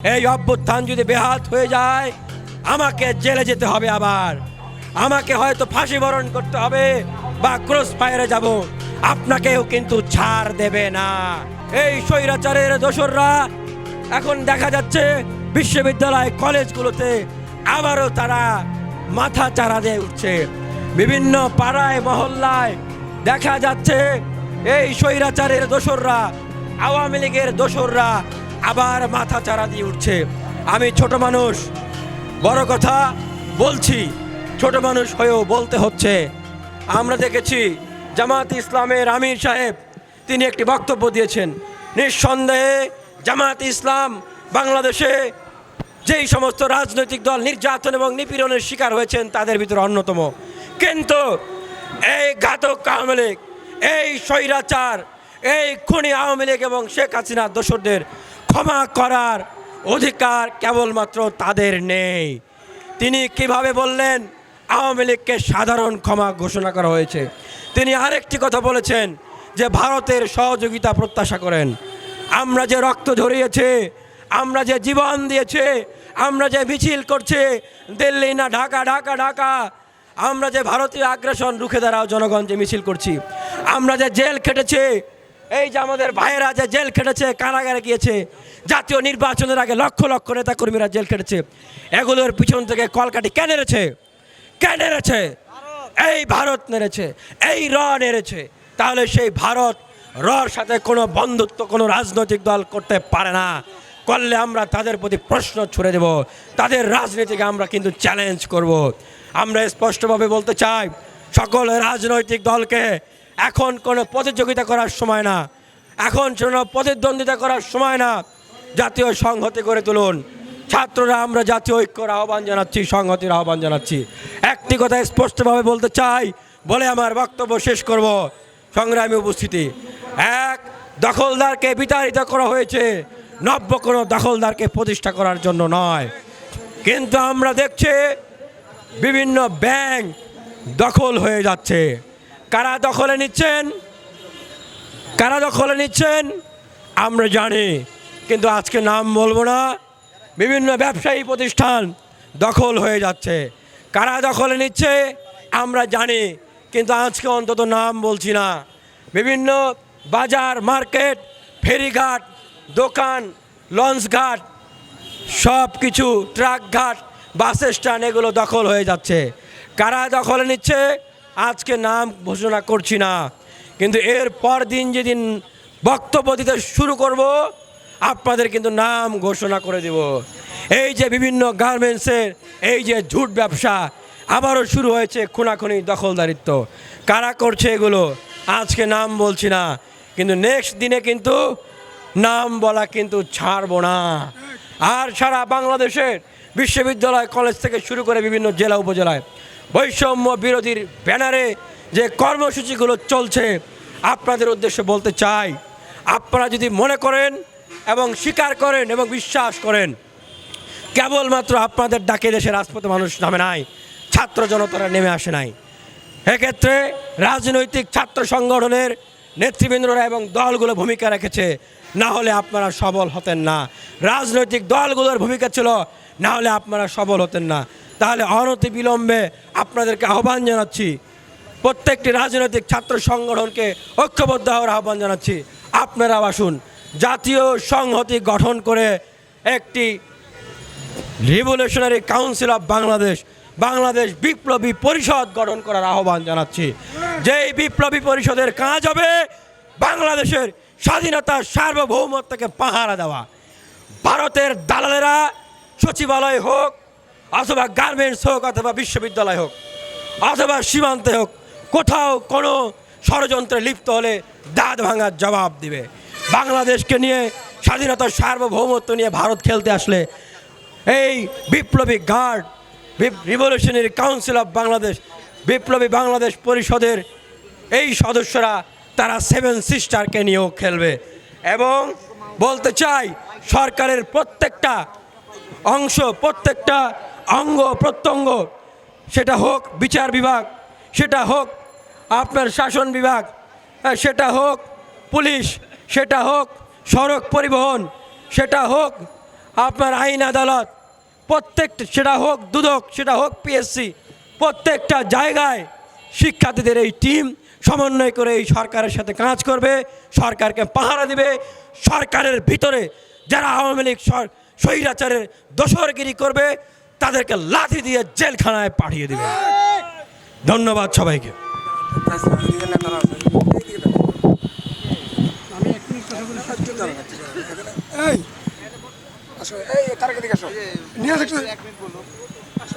এই অভ্যুত্থান যদি বেহাত হয়ে যায়, আমাকে জেলে যেতে হবে আবার। আমাকে হয়তো ফাঁসি বরণ করতে হবে বা ক্রস ফায়ারে যাব। আপনাকেও কিন্তু ছাড় দেবে না। এই স্বৈরাচারের দোসররা, এখন দেখা যাচ্ছে বিশ্ববিদ্যালয় কলেজগুলোতে আবারও তারা মাথা চারা দিয়ে উঠছে। বিভিন্ন পাড়ায়, মহল্লায় দেখা যাচ্ছে এই স্বৈরাচারের দোসররা, আওয়ামী লীগের দোসররা আবার মাথা চারা দিয়ে উঠছে। আমি ছোট মানুষ, বড় কথা বলছি, ছোট মানুষ হয়েও বলতে হচ্ছে। আমরা দেখেছি জামাত ইসলামের আমির সাহেব, তিনি একটি বক্তব্য দিয়েছেন। নিঃসন্দেহে জামাত ইসলাম বাংলাদেশে যেই সমস্ত রাজনৈতিক দল নির্যাতন এবং নিপীড়নের শিকার হয়েছেন, তাদের ভিতরে অন্যতম। কিন্তু এই ঘাতক আওয়ামী এই স্বৈরাচার, এই খুনি আওয়ামী লীগ এবং শেখ হাসিনা দোসরদের ক্ষমা করার অধিকার কেবলমাত্র তাদের নেই। তিনি কীভাবে বললেন, আওয়ামী লীগকে সাধারণ ক্ষমা ঘোষণা করা হয়েছে। তিনি আরেকটি কথা বলেছেন যে ভারতের সহযোগিতা প্রত্যাশা করেন। আমরা যে রক্ত ঝরিয়েছে, আমরা যে জীবন দিয়েছে, আমরা যে মিছিল করছে, দিল্লি না ঢাকা ঢাকা ঢাকা, আমরা যে ভারতীয় আগ্রাসন রুখে দাঁড়াও জনগণ যে মিছিল করছি, আমরা যে জেল খেটেছে এই যে আমাদের ভাইয়েরা যে জেল খেটেছে, কারাগারে গিয়েছে, জাতীয় নির্বাচনের আগে লক্ষ লক্ষ নেতা কর্মীরা জেল খেটেছে। এগুলোর পিছন থেকে কলকাটি কেন নেড়েছে? কেন নেড়েছে? এই ভারত নেড়েছে, এই র নেড়েছে। তাহলে সেই ভারত রর সাথে কোনো বন্ধুত্ব, কোনো রাজনৈতিক দল করতে পারে না। করলে আমরা তাদের প্রতি প্রশ্ন ছুড়ে দেব। তাদের রাজনীতিকে আমরা কিন্তু চ্যালেঞ্জ করব। আমরা স্পষ্টভাবে বলতে চাই, সকল রাজনৈতিক দলকে এখন কোনো প্রতিযোগিতা করার সময় না। এখন কোনো প্রতিদ্বন্দ্বিতা করার সময় না। জাতীয় সংহতি করে তুলুন। ছাত্ররা, আমরা জাতীয় ঐক্যর আহ্বান জানাচ্ছি, সংহতির আহ্বান জানাচ্ছি। একটি কথা স্পষ্টভাবে বলতে চাই, বলে আমার বক্তব্য শেষ করব। সংগ্রামী উপস্থিতি, এক, দখলদারকে বিতাড়িত করা হয়েছে। নব্য কোনো দখলদারকে প্রতিষ্ঠা করার জন্য নয়। কিন্তু আমরা দেখছি, বিভিন্ন ব্যাংক দখল হয়ে যাচ্ছে। কারা দখলে নিচ্ছেন? কারা দখলে নিচ্ছেন? আমরা জানি, কিন্তু আজকে নাম বলব না। বিভিন্ন ব্যবসায়ী প্রতিষ্ঠান দখল হয়ে যাচ্ছে। কারা দখলে নিচ্ছে? আমরা জানি, কিন্তু আজকে অন্তত নাম বলছি না। বিভিন্ন বাজার, মার্কেট, ফেরিঘাট, দোকান, লঞ্চঘাট সব কিছু ট্রাক ঘাট বাস স্ট্যান্ড এগুলো দখল হয়ে যাচ্ছে। কারা দখলে নিচ্ছে? আজকে নাম ঘোষণা করছি না। কিন্তু এর পর দিন যেদিন বক্তব্য দিতে শুরু করব, আপনাদের কিন্তু নাম ঘোষণা করে দেব। এই যে বিভিন্ন গার্মেন্টসের এই যে ঝুট ব্যবসা, আবারও শুরু হয়েছে খুনাখুনি দখলদারিত্ব। কারা করছে এগুলো? আজকে নাম বলছি না। কিন্তু নেক্সট দিনে কিন্তু নাম বলা কিন্তু ছাড়বো না। আর সারা বাংলাদেশের বিশ্ববিদ্যালয়, কলেজ থেকে শুরু করে বিভিন্ন জেলা, উপজেলায় বৈষম্য বিরোধীর ব্যানারে যে কর্মসূচিগুলো চলছে, আপনাদের উদ্দেশ্যে বলতে চাই, আপনারা যদি মনে করেন এবং স্বীকার করেন এবং বিশ্বাস করেন, কেবলমাত্র আপনাদের ডাকে দেশে রাজপথে মানুষ নামে নাই, ছাত্র জনতারা নেমে আসে নাই। এক্ষেত্রে রাজনৈতিক ছাত্র সংগঠনের নেতৃবৃন্দরা এবং দলগুলো ভূমিকা রেখেছে, না হলে আপনারা সবল হতেন না। রাজনৈতিক দলগুলোর ভূমিকা ছিল না হলে আপনারা সবল হতেন না। তাহলে অনতি বিলম্বে আপনাদেরকে আহ্বান জানাচ্ছি। প্রত্যেকটি রাজনৈতিক ছাত্র সংগঠনকে ঐক্যবদ্ধ হওয়ার আহ্বান জানাচ্ছি। আপনারা আসুন। জাতীয় সংহতি গঠন করে একটি revolutionary council of Bangladesh Bangladesh বিপ্লবী পরিষদ গঠন করার আহ্বান জানাচ্ছি। যেই বিপ্লবী পরিষদের কাজ হবে বাংলাদেশের স্বাধীনতা সার্বভৌমত্বকে পাহারা দেওয়া। ভারতের দালালেরা সচিবালয় হোক, অথবা গার্মেন্টস হোক, অথবা বিশ্ববিদ্যালয় হোক, অথবা সীমান্তে হোক, কোথাও কোনো ষড়যন্ত্রে লিপ্ত হলে দাঁত ভাঙার জবাব দিবে। বাংলাদেশকে নিয়ে স্বাধীনতার সার্বভৌমত্ব নিয়ে ভারত খেলতে আসলে এই বিপ্লবী guard revolutionary council of Bangladesh, বিপ্লবী বাংলাদেশ পরিষদের এই সদস্যরা তারা সেভেন সিস্টারকে নিয়েও খেলবে। এবং বলতে চাই, সরকারের প্রত্যেকটা অংশ, প্রত্যেকটা অঙ্গ, প্রত্যঙ্গ, সেটা হোক বিচার বিভাগ, সেটা হোক আপনার শাসন বিভাগ সেটা হোক পুলিশ, সেটা হোক সড়ক পরিবহন, সেটা হোক আপনার আইন আদালত প্রত্যেকটা সেটা হোক দুদক, সেটা হোক পিএসসি প্রত্যেকটা জায়গায় শিক্ষার্থীদের এই টিম সমন্বয় করে এই সরকারের সাথে কাজ করবে, সরকারকে পাহারা দিবে, সরকারের ভিতরে যারা আওয়ামী লীগ স্বৈরাচারের দোসরগিরি করবে, তাদেরকে লাথি দিয়ে জেলখানায় পাঠিয়ে দেবে। ধন্যবাদ সবাইকে। এই, আসো, এই দিকে আসো। নিয়ে আসো একটু।